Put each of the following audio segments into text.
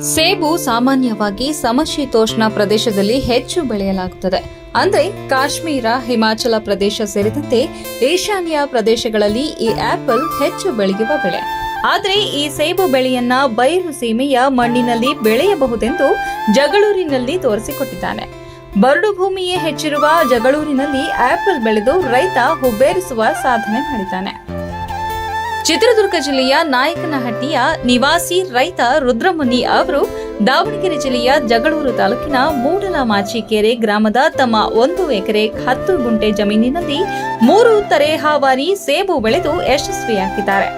ಸೇಬು ಸಾಮಾನ್ಯವಾಗಿ ಸಮಶೀತೋಷ್ಣ ಪ್ರದೇಶದಲ್ಲಿ ಹೆಚ್ಚು ಬೆಳೆಯಲಾಗುತ್ತದೆ. ಅಂದ್ರೆ ಕಾಶ್ಮೀರ, ಹಿಮಾಚಲ ಪ್ರದೇಶ ಸೇರಿದಂತೆ ಈಶಾನ್ಯ ಪ್ರದೇಶಗಳಲ್ಲಿ ಈ ಆಪಲ್ ಹೆಚ್ಚು ಬೆಳೆಯುವ ಬೆಳೆ. ಆದರೆ ಈ ಸೇಬು ಬೆಳೆಯನ್ನ ಬಯಲು ಸೀಮೆಯ ಮಣ್ಣಿನಲ್ಲಿ ಬೆಳೆಯಬಹುದೆಂದು ಜಗಳೂರಿನಲ್ಲಿ ತೋರಿಸಿಕೊಟ್ಟಿದ್ದಾನೆ. ಬರಡು ಭೂಮಿಯೇ ಹೆಚ್ಚಿರುವ ಜಗಳೂರಿನಲ್ಲಿ ಆಪಲ್ ಬೆಳೆದು ರೈತ ಹುಬ್ಬೇರಿಸುವ ಸಾಧನೆ ಮಾಡಿದ್ದಾನೆ. ಚಿತ್ರದುರ್ಗ ಜಿಲ್ಲೆಯ ನಾಯಕನಹಟ್ಟಿಯ ನಿವಾಸಿ ರೈತ ರುದ್ರಮುನಿ ಅವರು ದಾವಣಗೆರೆ ಜಿಲ್ಲೆಯ ಜಗಳೂರು ತಾಲೂಕಿನ ಮೂಡಲ ಕೆರೆ ಗ್ರಾಮದ ತಮ್ಮ ಒಂದು ಎಕರೆ ಹತ್ತು ಗುಂಟೆ ಜಮೀನಿನಲ್ಲಿ ಮೂರು ತರೇಹಾವಾರಿ ಸೇಬು ಬೆಳೆದು ಯಶಸ್ವಿಯಾಗಿದ್ದಾರೆ.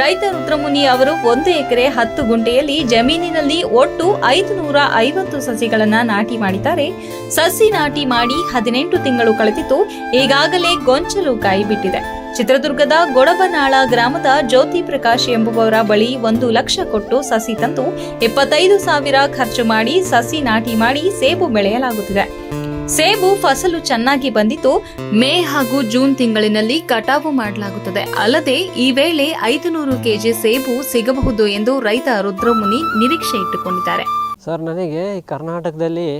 ರೈತ ರುದ್ರಮುನಿ ಅವರು ಒಂದು ಎಕರೆ ಹತ್ತು ಗುಂಟೆಯಲ್ಲಿ ಜಮೀನಿನಲ್ಲಿ ಒಟ್ಟು ಐದು ನೂರ ಐವತ್ತು ಸಸಿಗಳನ್ನು ನಾಟಿ ಮಾಡಿದ್ದಾರೆ. ಸಸಿ ನಾಟಿ ಮಾಡಿ ಹದಿನೆಂಟು ತಿಂಗಳು ಕಳೆದಿದ್ದು ಈಗಾಗಲೇ ಗೊಂಚಲು ಕಾಯಿ ಬಿಟ್ಟಿದೆ ಚಿತ್ರದುರ್ಗದ ಗೊಡಬನಾಳ ಗ್ರಾಮದ ಜ್ಯೋತಿ ಪ್ರಕಾಶ್ ಎಂಬುವವರ ಬಳಿ ಒಂದು ಲಕ್ಷ ಕೊಟ್ಟು ಸಸಿ ತಂದು ಇಪ್ಪತ್ತೈದು ಸಾವಿರ ಖರ್ಚು ಮಾಡಿ ಸಸಿ ನಾಟಿ ಮಾಡಿ ಸೇಬು ಬೆಳೆಯಲಾಗುತ್ತಿದೆ. ಸೇಬು ಫಸಲು ಚೆನ್ನಾಗಿ ಬಂದಿದ್ದು ಮೇ ಹಾಗೂ ಜೂನ್ ತಿಂಗಳಿನಲ್ಲಿ ಕಟಾವು ಮಾಡಲಾಗುತ್ತದೆ. ಅಲ್ಲದೆ ಈ ವೇಳೆ ಐದು ನೂರು ಕೆಜಿ ಸೇಬು ಸಿಗಬಹುದು ಎಂದು ರೈತ ರುದ್ರಮುನಿ ನಿರೀಕ್ಷೆ ಇಟ್ಟುಕೊಂಡಿದ್ದಾರೆ. ಸರ್, ನನಗೆ ಕರ್ನಾಟಕದಲ್ಲಿ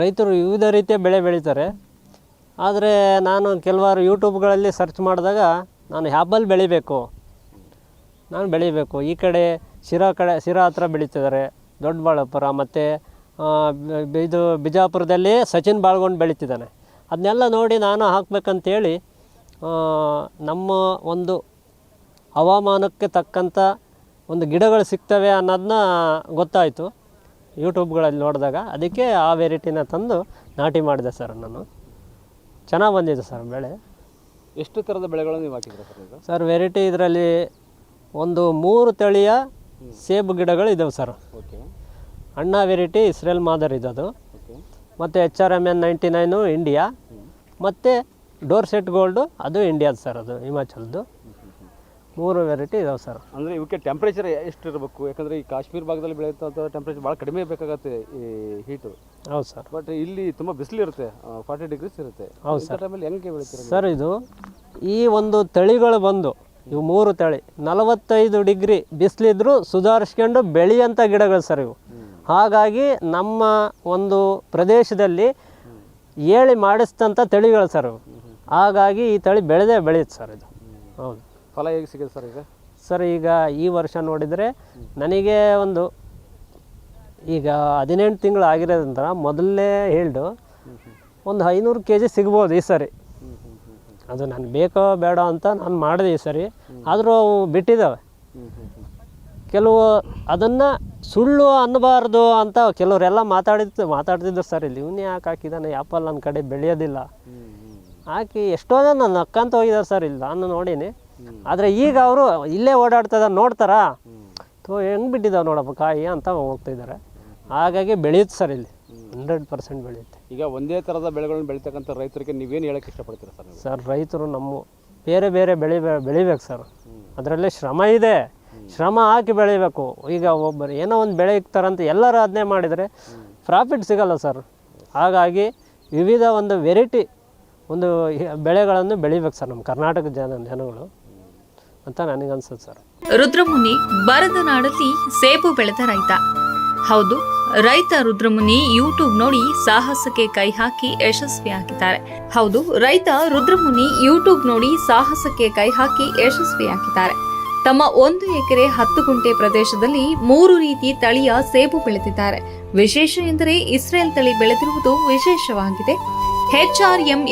ರೈತರು ವಿವಿಧ ರೀತಿಯ ಬೆಳೆ ಬೆಳೀತಾರೆ. ಆದರೆ ನಾನು ಕೆಲವಾರು ಯೂಟ್ಯೂಬ್ಗಳಲ್ಲಿ ಸರ್ಚ್ ಮಾಡಿದಾಗ ನಾನು ಹ್ಯಾಬಲ್ ಬೆಳಿಬೇಕು. ನಾನು ಬೆಳಿಬೇಕು. ಈ ಕಡೆ ಶಿರಾ ಕಡೆ, ಶಿರಾ ಹತ್ರ ಬೆಳೀತಿದ್ದಾರೆ. ದೊಡ್ಡಬಳ್ಳಾಪುರ ಮತ್ತು ಇದು ಬಿಜಾಪುರದಲ್ಲಿ ಸಚಿನ್ ಬಾಳ್ಗೊಂಡು ಬೆಳೀತಿದ್ದಾನೆ. ಅದನ್ನೆಲ್ಲ ನೋಡಿ ನಾನು ಹಾಕ್ಬೇಕಂತೇಳಿ ನಮ್ಮ ಒಂದು ಹವಾಮಾನಕ್ಕೆ ತಕ್ಕಂಥ ಒಂದು ಗಿಡಗಳು ಸಿಗ್ತವೆ ಅನ್ನೋದನ್ನ ಗೊತ್ತಾಯಿತು. ಯೂಟ್ಯೂಬ್ಗಳಲ್ಲಿ ನೋಡಿದಾಗ ಅದಕ್ಕೆ ಆ ವೆರೈಟಿನ ತಂದು ನಾಟಿ ಮಾಡಿದೆ ಸರ್ ನಾನು. ಚೆನ್ನಾಗಿ ಬಂದಿದೆ ಸರ್ ಬೆಳೆ. ಎಷ್ಟು ಥರದ ಬೆಳೆಗಳನ್ನು ನೀವು ಹಾಕಿದ್ರೆ ಸರ್ ಈಗ ಸರ್ ವೆರೈಟಿ ಇದರಲ್ಲಿ ಒಂದು ಮೂರು ತಳಿಯ ಸೇಬು ಗಿಡಗಳು ಇದ್ದಾವೆ ಸರ್. ಓಕೆ. ಅಣ್ಣ ವೆರೈಟಿ ಇಸ್ರೇಲ್ ಮಾದರ್ ಇದದು ಓಕೆ. ಮತ್ತು H R M N ninety nine India. ಮತ್ತು ಡೋರ್ ಸೆಟ್ ಗೋಲ್ಡು ಅದು ಇಂಡಿಯಾದ ಸರ್ ಅದು ಹಿಮಾಚಲ್ದು. ಮೂರು ವೆರೈಟಿ ಇದಾವೆ ಸರ್ ಅಂದರೆ ಇವಕ್ಕೆ ಟೆಂಪ್ರೇಚರ್ ಎಷ್ಟು ಇರಬೇಕು ಯಾಕಂದರೆ ಈ ಕಾಶ್ಮೀರ ಭಾಗದಲ್ಲಿ ಬೆಳೆಯುವಂಥ ಟೆಂಪ್ರೇಚರ್ ಭಾಳ ಕಡಿಮೆ ಬೇಕಾಗತ್ತೆ ಈ ಹೀಟು ಹೌದು ಸರ್ ಬಟ್ ಇಲ್ಲಿ ತುಂಬ ಬಿಸಿಲಿರುತ್ತೆ ಫಾರ್ಟಿ ಡಿಗ್ರೀಸ್ ಇರುತ್ತೆ. ಹೌದು ಸರ್ ಟೈಮಲ್ಲಿ ಹೆಂಗೆ ಬೆಳೀತೀರ ಸರ್ ಇದು ಈ ಒಂದು ತಳಿಗಳು ಬಂದು ಇವು ಮೂರು ತಳಿ ನಲವತ್ತೈದು ಡಿಗ್ರಿ ಬಿಸಿಲಿದ್ರು ಸುಧಾರಿಸ್ಕೊಂಡು ಬೆಳೆಯಂಥ ಗಿಡಗಳು ಸರ್ ಇವು. ಹಾಗಾಗಿ ನಮ್ಮ ಒಂದು ಪ್ರದೇಶದಲ್ಲಿ ಏಳಿ ಮಾಡಿಸಿದಂಥ ತಳಿಗಳು ಸರ್ ಇವು. ಹಾಗಾಗಿ ಈ ತಳಿ ಬೆಳೆದೇ ಬೆಳೆಯುತ್ತೆ ಸರ್ ಇದು. ಹೌದು. ಫಲ ಹೇಗೆ ಸಿಗುತ್ತೆ ಸರ್ ಈಗ? ಸರ್ ಈಗ ಈ ವರ್ಷ ನೋಡಿದರೆ ನನಗೆ ಒಂದು ಈಗ ಹದಿನೆಂಟು ತಿಂಗಳು ಆಗಿರೋದ್ರಿಂದ ಮೊದಲನೇ ಹೇಳ್ದು ಒಂದು ಐನೂರು ಕೆ ಜಿ ಸಿಗ್ಬೋದು ಈ ಸರಿ. ಅದು ನಾನು ಬೇಕೋ ಬೇಡ ಅಂತ ನಾನು ಮಾಡಿದೆ ಈ ಸರಿ. ಆದರೂ ಅವು ಬಿಟ್ಟಿದ್ದಾವೆ. ಕೆಲವು ಅದನ್ನು ಸುಳ್ಳು ಅನ್ನಬಾರ್ದು ಅಂತ ಕೆಲವರೆಲ್ಲ ಮಾತಾಡಿದ್ದು ಮಾತಾಡ್ತಿದ್ರು ಸರ್ ಇಲ್ಲಿ ಇವನೇ ಯಾಕೆ ಹಾಕಿದ್ದಾನೆ ಆ್ಯಪಲ್ ನನ್ನ ಕಡೆ ಬೆಳೆಯೋದಿಲ್ಲ. ಹಾಕಿ ಎಷ್ಟೋ ಜನ ನನ್ನ ಅಕ್ಕಂತ ಹೋಗಿದ್ದಾರೆ ಸರ್ ಇಲ್ಲಿ. ನಾನು ನೋಡೀನಿ. ಆದರೆ ಈಗ ಅವರು ಇಲ್ಲೇ ಓಡಾಡ್ತದ ನೋಡ್ತಾರಾ? ತೋ ಹೆಂಗೆ ಬಿಟ್ಟಿದ್ದಾವೆ ನೋಡಪ್ಪ ಕಾಯಿ ಅಂತ ಹೋಗ್ತಿದ್ದಾರೆ ಹಾಗಾಗಿ ಬೆಳೆಯುತ್ತೆ ಸರ್ ಇಲ್ಲಿ. ಹಂಡ್ರೆಡ್ ಪರ್ಸೆಂಟ್ ಬೆಳೆಯುತ್ತೆ. ಈಗ ಒಂದೇ ಥರದ ಬೆಳೆಗಳನ್ನು ಬೆಳೀತಕ್ಕಂಥ ರೈತರಿಗೆ ನೀವೇನು ಹೇಳಕ್ಕೆ ಇಷ್ಟಪಡ್ತೀರಾ ಸರ್ ಸರ್ ರೈತರು ನಮ್ಮ ಬೇರೆ ಬೇರೆ ಬೆಳೆ ಬೆಳಿಬೇಕು ಸರ್. ಅದರಲ್ಲೇ ಶ್ರಮ ಇದೆ. ಶ್ರಮ ಹಾಕಿ ಬೆಳಿಬೇಕು. ಈಗ ಒಬ್ಬರು ಏನೋ ಒಂದು ಬೆಳೆ ಇಕ್ತಾರಂತ ಎಲ್ಲರೂ ಅದನ್ನೇ ಮಾಡಿದರೆ ಪ್ರಾಫಿಟ್ ಸಿಗಲ್ಲ ಸರ್. ಹಾಗಾಗಿ ವಿವಿಧ ಒಂದು ವೆರೈಟಿ ಒಂದು ಬೆಳೆಗಳನ್ನು ಬೆಳಿಬೇಕು ಸರ್ ನಮ್ಮ ಕರ್ನಾಟಕದ ಜನ ಜನಗಳು. ಅಂತ ನನಗನ್ಸುತ್ತೆ ಸರ್. ರುದ್ರಮುನಿ ಬರದ ನಾಡಲ್ಲಿ ಸೇಬು ಬೆಳೆದ ರೈತ. ಹೌದು, ರೈತ ರುದ್ರಮುನಿ ಯೂಟ್ಯೂಬ್ ನೋಡಿ ಸಾಹಸಕ್ಕೆ ಕೈ ಹಾಕಿ ಯಶಸ್ವಿಯಾಗಿದ್ದಾರೆ ಹೌದು, ರೈತ ರುದ್ರಮುನಿ ಯೂಟ್ಯೂಬ್ ನೋಡಿ ಸಾಹಸಕ್ಕೆ ಕೈ ಹಾಕಿ ಯಶಸ್ವಿಯಾಗಿದ್ದಾರೆ ತಮ್ಮ ಒಂದು ಎಕರೆ ಹತ್ತು ಗುಂಟೆ ಪ್ರದೇಶದಲ್ಲಿ ಮೂರು ರೀತಿ ತಳಿಯ ಸೇಬು ಬೆಳೆದಿದ್ದಾರೆ. ವಿಶೇಷ ಎಂದರೆ ಇಸ್ರೇಲ್ ತಳಿ ಬೆಳೆದಿರುವುದು ವಿಶೇಷವಾಗಿದೆ.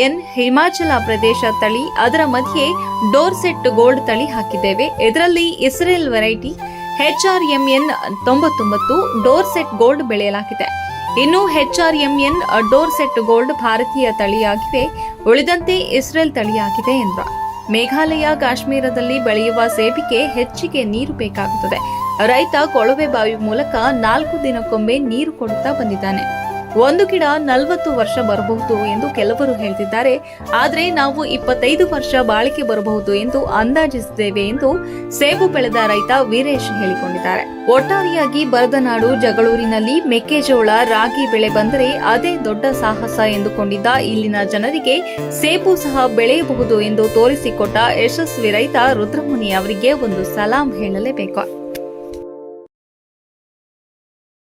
ಎನ್ ಹಿಮಾಚಲ ಪ್ರದೇಶ ತಳಿ. ಅದರ ಮಧ್ಯೆ ಡೋರ್ಸೆಟ್ ಗೋಲ್ಡ್ ತಳಿ ಹಾಕಿದ್ದೇವೆ. ಇದರಲ್ಲಿ ಇಸ್ರೇಲ್ ವೆರೈಟಿ ಎನ್ ತೊಂಬತ್ತೊಂಬತ್ತು ಡೋರ್ಸೆಟ್ ಗೋಲ್ಡ್ ಬೆಳೆಯಲಾಗಿದೆ. ಇನ್ನು ಎನ್ ಡೋರ್ಸೆಟ್ ಗೋಲ್ಡ್ ಭಾರತೀಯ ತಳಿಯಾಗಿವೆ. ಉಳಿದಂತೆ ಇಸ್ರೇಲ್ ತಳಿಯಾಗಿದೆ ಎಂದರು. ಮೇಘಾಲಯ, ಕಾಶ್ಮೀರದಲ್ಲಿ ಬೆಳೆಯುವ ಸೇಬಿಗೆ ಹೆಚ್ಚಿಗೆ ನೀರು ಬೇಕಾಗುತ್ತದೆ. ರೈತ ಕೊಳವೆ ಬಾವಿ ಮೂಲಕ ನಾಲ್ಕು ದಿನಕ್ಕೊಮ್ಮೆ ನೀರು ಕೊಡುತ್ತಾ ಬಂದಿದ್ದಾನೆ. ಒಂದು ಗಿಡ ನಲವತ್ತು ವರ್ಷ ಬರಬಹುದು ಎಂದು ಕೆಲವರು ಹೇಳ್ತಿದ್ದಾರೆ. ಆದರೆ ನಾವು ಇಪ್ಪತ್ತೈದು ವರ್ಷ ಬಾಳಿಕೆ ಬರಬಹುದು ಎಂದು ಅಂದಾಜಿಸಿದ್ದೇವೆ ಎಂದು ಸೇಬು ಬೆಳೆದ ರೈತ ವೀರೇಶ್ ಹೇಳಿಕೊಂಡಿದ್ದಾರೆ. ಒಟ್ಟಾರೆಯಾಗಿ ಬರದನಾಡು ಜಗಳೂರಿನಲ್ಲಿ ಮೆಕ್ಕೆಜೋಳ, ರಾಗಿ ಬೆಳೆ ಬಂದರೆ ಅದೇ ದೊಡ್ಡ ಸಾಹಸ ಎಂದುಕೊಂಡಿದ್ದ ಇಲ್ಲಿನ ಜನರಿಗೆ ಸೇಬು ಸಹ ಬೆಳೆಯಬಹುದು ಎಂದು ತೋರಿಸಿಕೊಟ್ಟ ಯಶಸ್ವಿ ರೈತ ರುದ್ರಮುನಿ ಅವರಿಗೆ ಒಂದು ಸಲಾಂ ಹೇಳಲೇಬೇಕು.